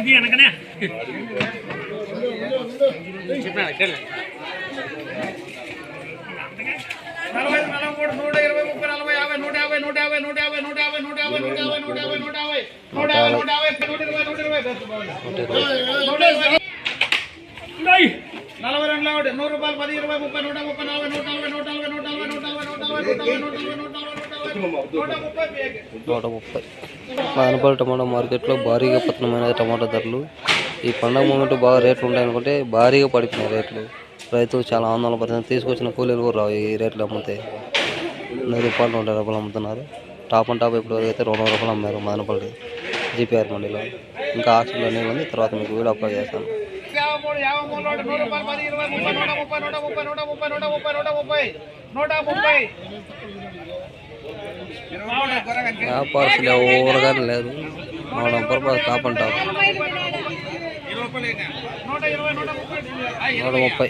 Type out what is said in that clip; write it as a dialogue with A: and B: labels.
A: ఇది అనకనే చెప్పాను
B: నలభై నలభై మూడు నూట ఇరవై ముప్పై నలభై యాభై నూట యాభై నూట యాభై నూట యాభై నూట యాభై నూట యాభై నూట యాభై నూట యాభై నూట యాభై నూట యాభై నూట యాభై నూట ఇరవై నూట ఇరవై నూట ఇరవై నలభై రెండు ఒకటి నూరు రూపాయలు పది ఇరవై ముప్పై నూట ముప్పై నలభై నూట నలభై నూట నలభై నూట నలభై నూట నలభై నూట నలభై నూట నలభై నూట నలభై నూట ముప్పై
C: నూట టమాటా మార్కెట్లో భారీగా పతనమైన టమాటా ధరలు ఈ పండగ మూమెంట్ బాగా రేట్లు ఉంటాయనుకుంటే భారీగా పడిపోయినాయి రేట్లు రైతులు చాలా ఆందోళన పడుతున్నారు తీసుకొచ్చిన కూలీలు కూడా రావు ఈ రేట్లు అమ్మితే నూరు రూపాయలు నూట రూపాయలు అమ్ముతున్నారు టాప్ అండ్ టాప్ ఇప్పుడు అయితే రెండు రూపాయలు అమ్మారు మదనపల్లి జీపీఆర్ మండీలో ఇంకా ఆక్షన్లు అనేవి ఉంది తర్వాత మీకు వీడియో అప్లోడ్ చేస్తాను
B: నూట ముప్పై
C: వ్యాపారస్తులు ఎవరు కానీ లేదు
B: మన పర్పస్ కాపంటాం
C: నూట ముప్పై.